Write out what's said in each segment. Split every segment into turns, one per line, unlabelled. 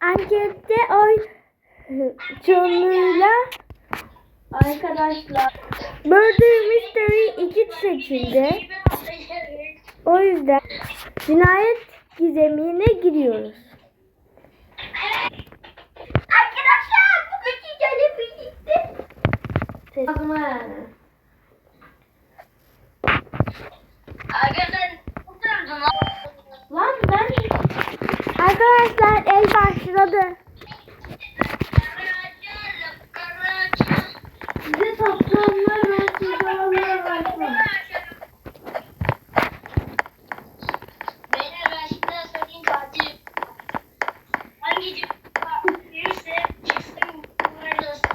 ankette oy çoğunluğuyla
Arkadaşlar.
Murder Mystery 2 seçildi. O yüzden cinayet gizemine giriyoruz.
Arkadaşlar bugünkü görev birlikte. Arkadaşlar oturdun lan. Lan ben
Arkadaşlar el başladı.
size toplamlar ve silahlar başladım.
Beyler ben şimdi söyleyeyim katil. Hangi cip verirse çıksın bunları olsun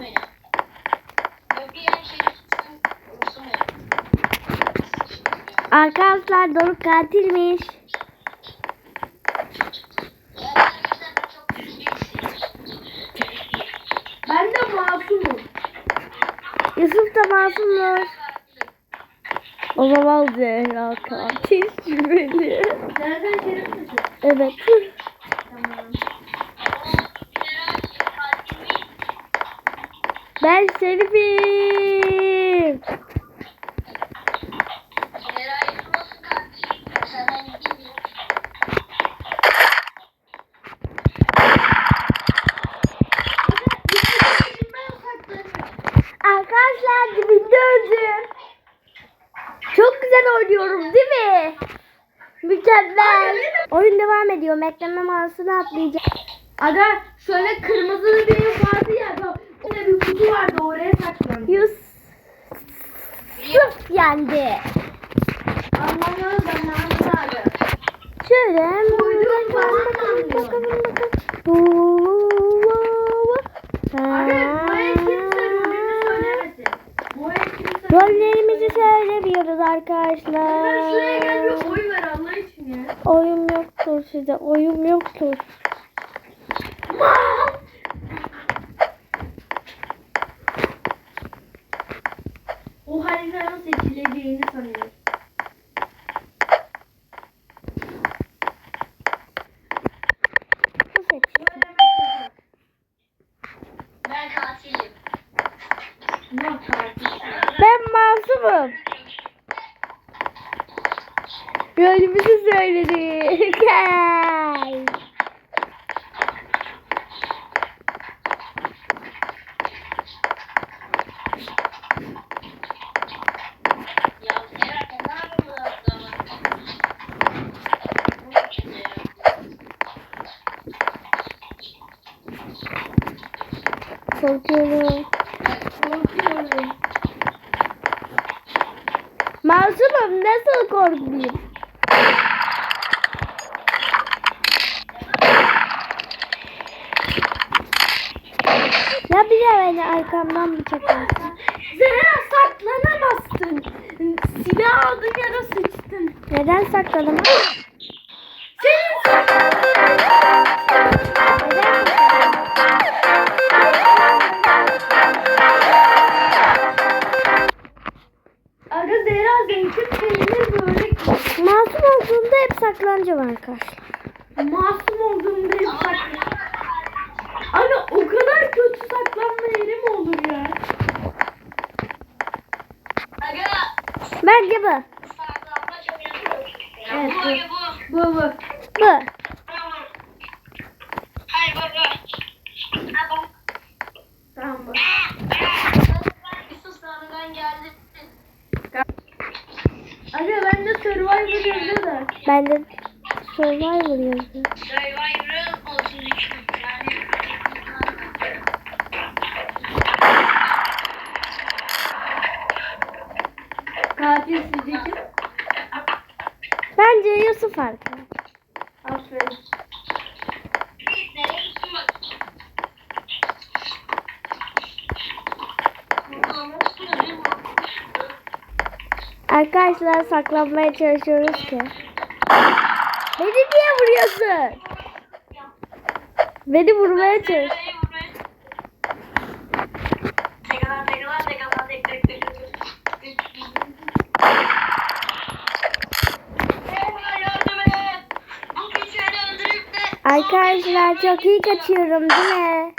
beni. Yok bir yer şey çıksın olsun beni.
Arkadaşlar Doruk katilmiş.
Yani arkadaşlar ben çok düz birisiyim.
Ben de masumum.
Yusuf masummuş. O zaman Zehra katil şüpheli.
Nereden şerif misin?
Evet.
Tamam.
Ben Şerif'im. Arkadaşlar öldüm. Çok güzel oynuyorum değil mi? Mükemmel. Oyun devam ediyor. Bekleme mağazasına atlayacağım.
Aga şöyle kırmızı bir ev vardı ya. Orada bir kutu vardı oraya saklandı.
Yusuf yendi.
Ben ne anlamadım.
Şöyle. Bakalım,
falan anlıyor. Aga bu ev kimse rolünü söylemesin. Bu ev kimse
Rollerimizi söylemiyoruz arkadaşlar.
Ben şuraya gel bir oy ver Allah için ya.
Oyun yoktur size. Oyun yoktur.
O haritanın seçileceğini sanıyorum.
Bu seçim.
Ben katilim.
Yok artık.
Ben masumum. Rolümüzü söyledik. Korkuyorum.
Korkuyorum.
Masumum nasıl korkmayayım? Ya bir arkamdan bıçaklarsın.
Zehra saklanamazsın. Silah aldın yere sıçtın.
Neden sakladım?
Senin
sakladım?
Aga Zehra zeytin peynir böyle
Masum olduğumda hep saklanacağım arkadaşlar.
masum olduğumda hep saklan. Aga o kadar kötü saklanma yeri mi olur ya?
Aga
Bu.
Ya
Evet,
bu
bu.
bu.
Bu bu.
Bu.
Hayır. Ha bak.
Tamam bu. Aga ben de Survivor yazıyor da.
Ben de Survivor yazdım. Arkadaşlar.
Aferin.
Arkadaşlar saklanmaya çalışıyoruz ki. Beni niye vuruyorsun? Beni vurmaya çalış.
Arkadaşlar çok iyi kaçıyorum değil mi?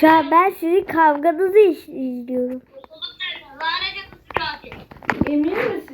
Şu an ben sizin kavganızı izliyorum.
Emin misin?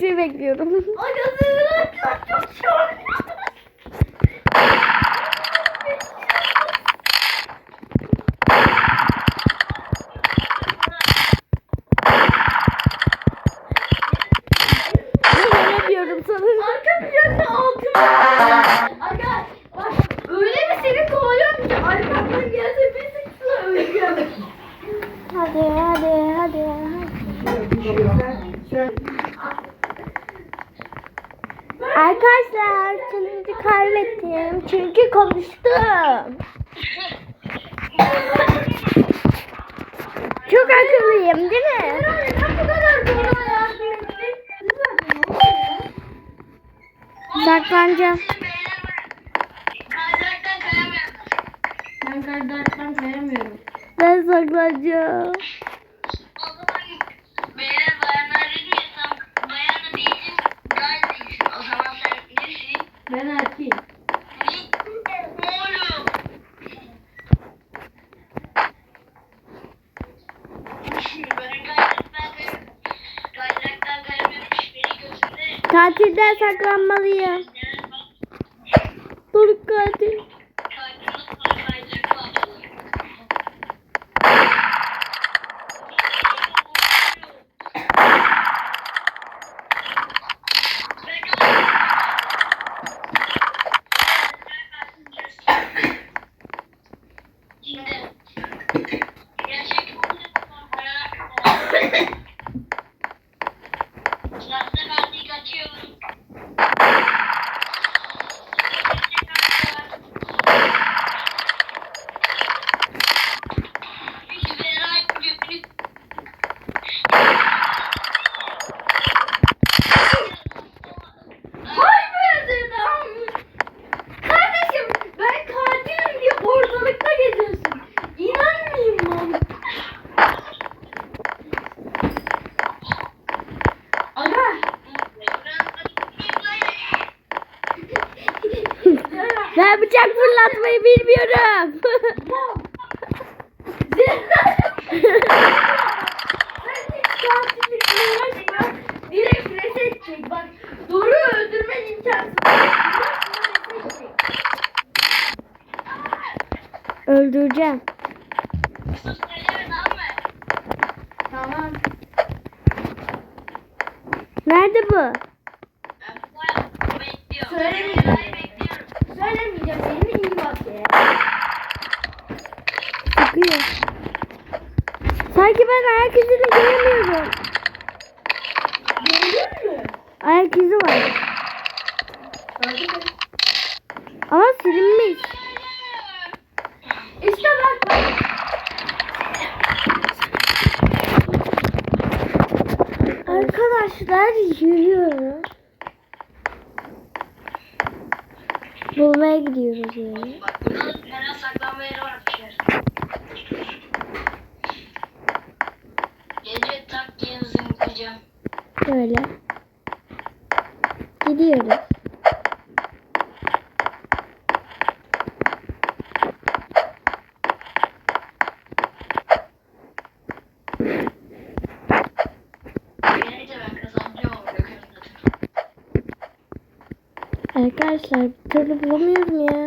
sizi bekliyorum.
nereden veremiyorum.
Ben
saklanacağım.
Ben erkeğim.
Tatilden saklanmalıyım. Zam. Direkt reset çek bak. Doğru öldürmen imkansız.
Öldüreceğim.
Tamam.
Nerede bu? arkadaşlar
bir
türlü bulamıyorum ya.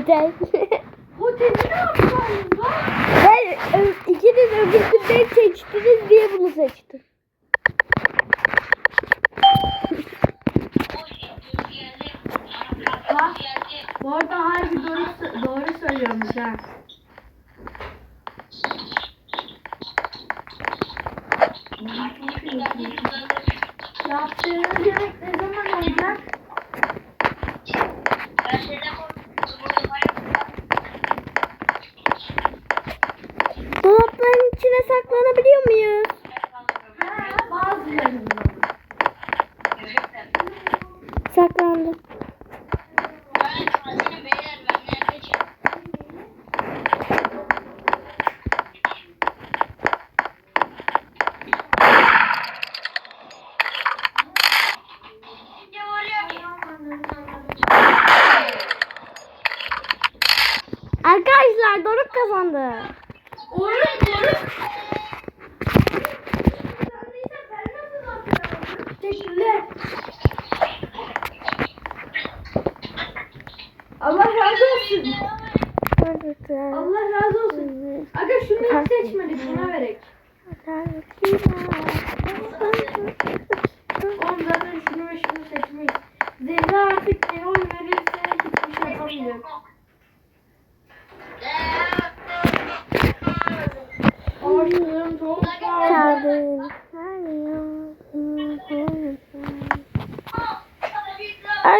Otel.
Oteli ne yapacaksın lan?
Ben e, ikiniz
öbür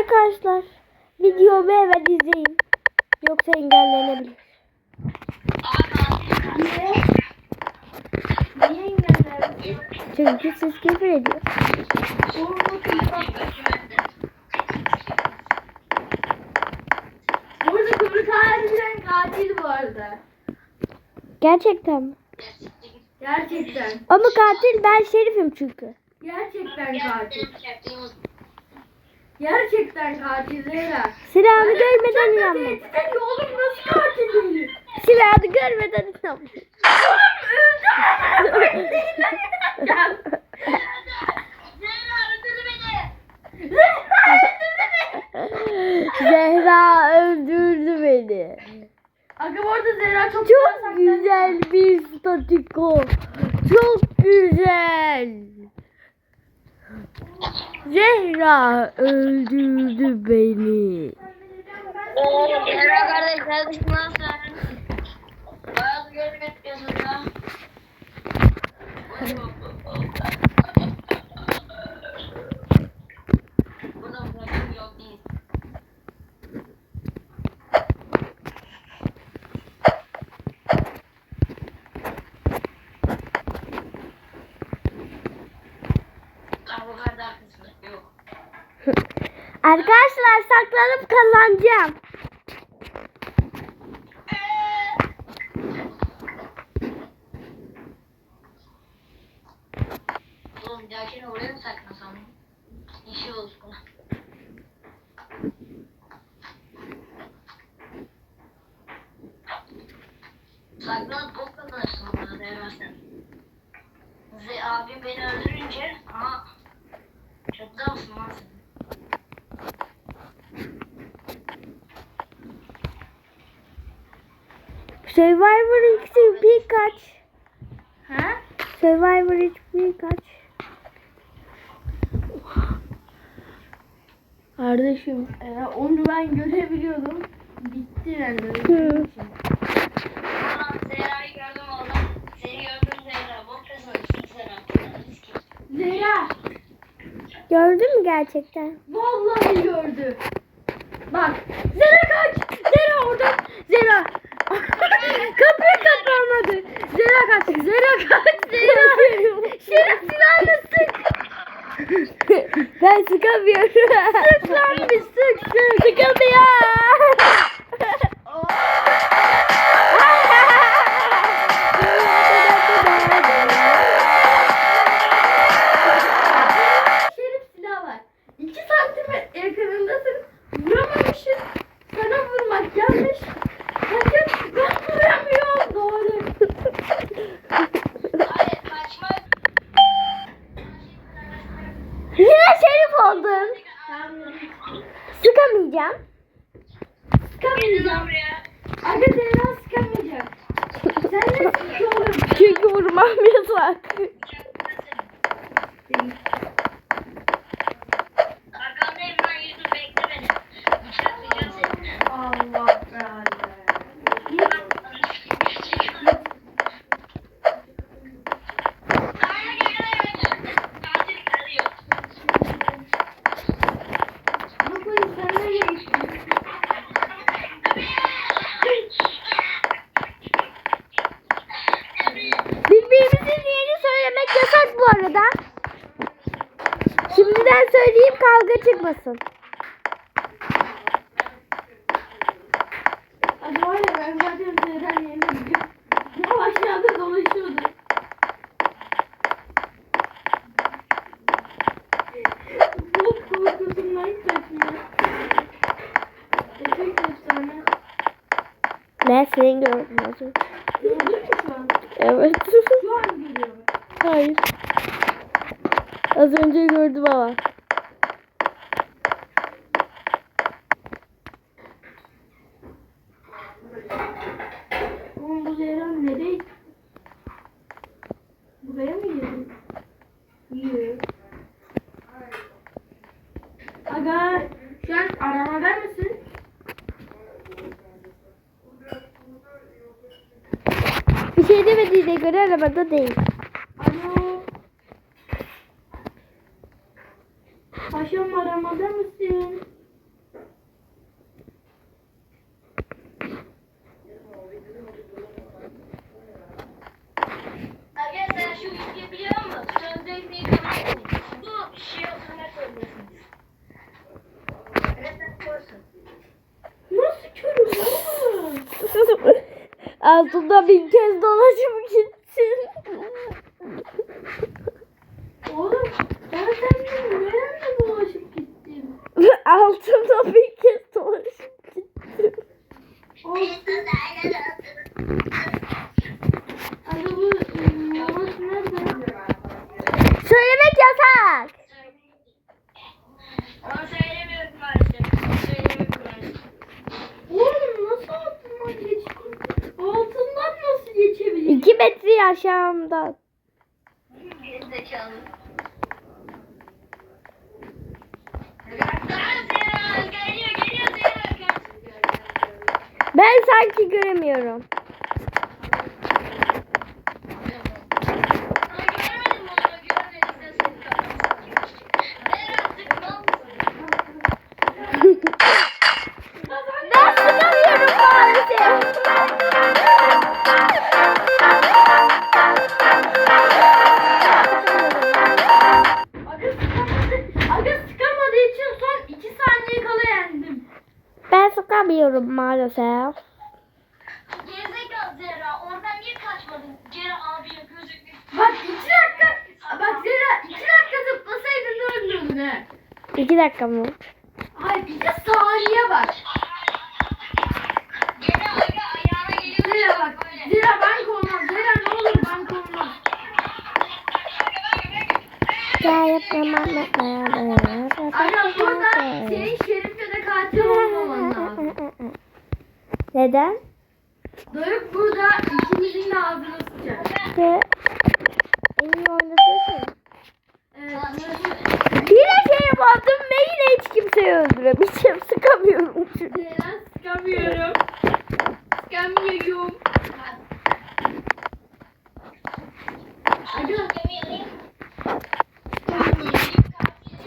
Arkadaşlar videomu hemen izleyin. Yoksa engellenebilir.
Niye? Niye engellenebilir?
Çünkü siz küfür
ediyorsunuz. harbiden katil bu arada.
Gerçekten mi?
Gerçekten.
Ama katil ben Şerif'im çünkü.
Gerçekten katil. Gerçekten katil Zehra.
Silahını görmeden inanmıyor.
Tehdit oğlum nasıl katil değilim?
Silahını görmeden inanmıyor.
Oğlum öldü.
Zehra öldürdü beni. Zehra öldürdü beni.
Aga bu arada Zehra çok,
çok güzel bir statiko. Çok güzel. Zehra öldürdü beni.
Merhaba kardeş, kardeşim nasılsın? Bayağı görmek istiyorsun ya. Burada bırakım
Arkadaşlar saklanıp kazanacağım.
Oğlum bir dahakine oraya mı saklasam? İşi olsun. Saklanıp bok kazanırsın burada demezsen. Ze abi beni öldürünce ama çatıda mısın lan sen?
Survivor XP kaç?
Ha?
Survivor XP kaç?
Kardeşim e, onu ben görebiliyordum. Bitti yani.
Hı.
Ulan Zehra'yı gördüm oğlum. Seni gördüm Zehra. Zehra. Risk yok.
Zehra
Gördün mü gerçekten?
vallahi gördü. Bak Zehra kaç. Zehra oradan. Zehra. Kapıyı kapanmadı. Zehra kaç. Zehra kaç. Zehra. Şerif silahını sık.
ben sıkamıyorum.
Sık lan bir sık sık.
Sıkamıyor. Şimdiden söyleyeyim kavga çıkmasın.
Hadi var ya ben zaten yerine gidiyorum. Ya aşağıda dolaşıyordu. Bok korkusundan kaçmıyor. Efekt efsane.
Ben seni önce.
Gördün mü şu an?
Evet.
Şu an görüyorum.
Hayır. Az önce gördüm ama.
Oğlum bu Zehra nereye? Buraya mı girdi? Yok. Aga şu an aramada mısın?
Bir şey demediğine göre arabada değil.
Alo. Paşam aramada mısın?
Aga sen şu işi biliyor musun? Sözleşmeyi kabul edin. Bu şey hakkında söylüyorsunuz. Evet sen körsün.
Nasıl körüm oğlum?
Altında bin kez dolaşıp gitsin.
Oğlum ben seninle nerede dolaşıp gittim?
Altında bin kez dolaşıp gitsin.
Oğlum Aga bu ıı, yavaş nerede?
Söylemek yasak.
Onu söylemiyorum maalesef. Onu söylemiyorum maalesef.
Oğlum nasıl aklıma geçti?
aşağımdan.
Gerizekalı. Zehra geliyor geliyor Zehra.
Ben sanki göremiyorum.
Dakika
mı?
Hayır 2 saniye bak.
Zehra
bank olmaz. Zehra ne olur bank olmaz. Aga burada senin Şerif ya da katil olmaman lazım.
Neden?
Doruk burada ikimizin de ağzını sıçar.
İşte en iyi oynadığı
Evet. burası-
Yine şey yapamadım ve yine hiç kimseyi öldüremeyeceğim. Sıkamıyorum çünkü.
Zehra sıkamıyorum. Sıkamıyorum.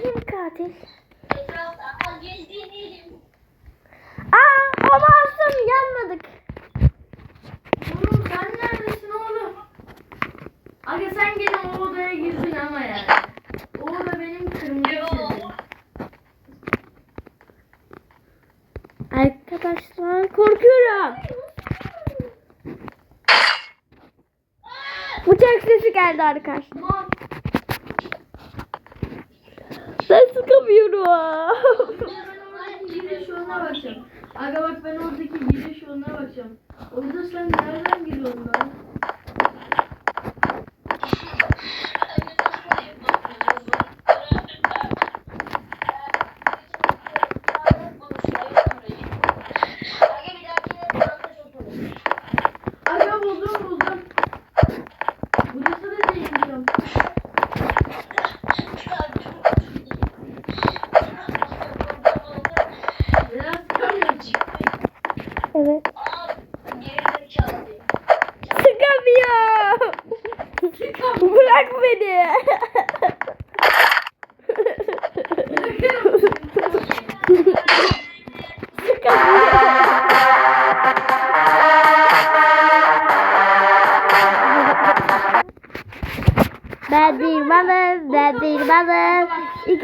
Kim katil? Aa aslında yanmadık.
Oğlum sen neredesin oğlum? Aga sen gene o odaya girdin ama yani. O oda benim kırmızı çizgim.
Arkadaşlar korkuyorum. Bıçak sesi geldi arkadaşlar. Ben sıkamıyorum.
Ben oradaki giriş yoluna bakacağım. Aga bak ben oradaki giriş yoluna bakacağım. Orada sen nereden giriyorsun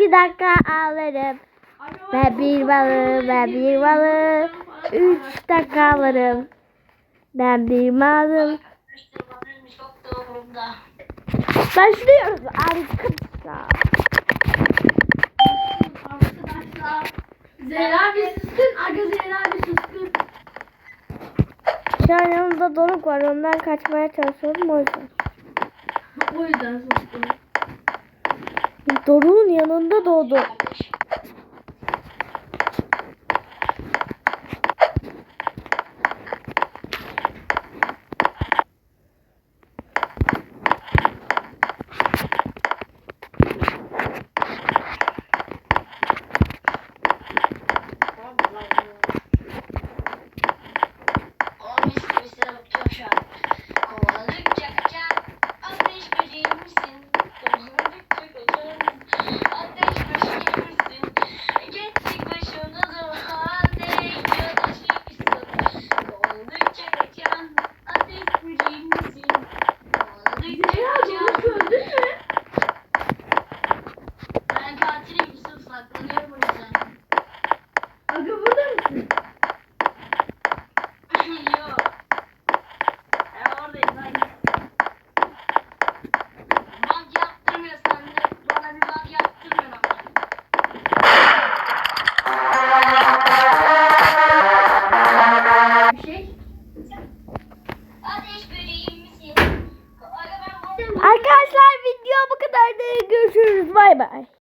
İki dakika ağlarım. Ben bir balım, ben bir balım. Üç dakika ağlarım. Ben bir malım. Başlıyoruz arkadaşlar.
Arkadaşlar. Zehra bir suskun. Aga Zehra bir suskun.
Şu an yanımda Doruk var. Ondan kaçmaya çalışıyorum o yüzden.
O yüzden suskun.
Doruk'un yanında doğdu.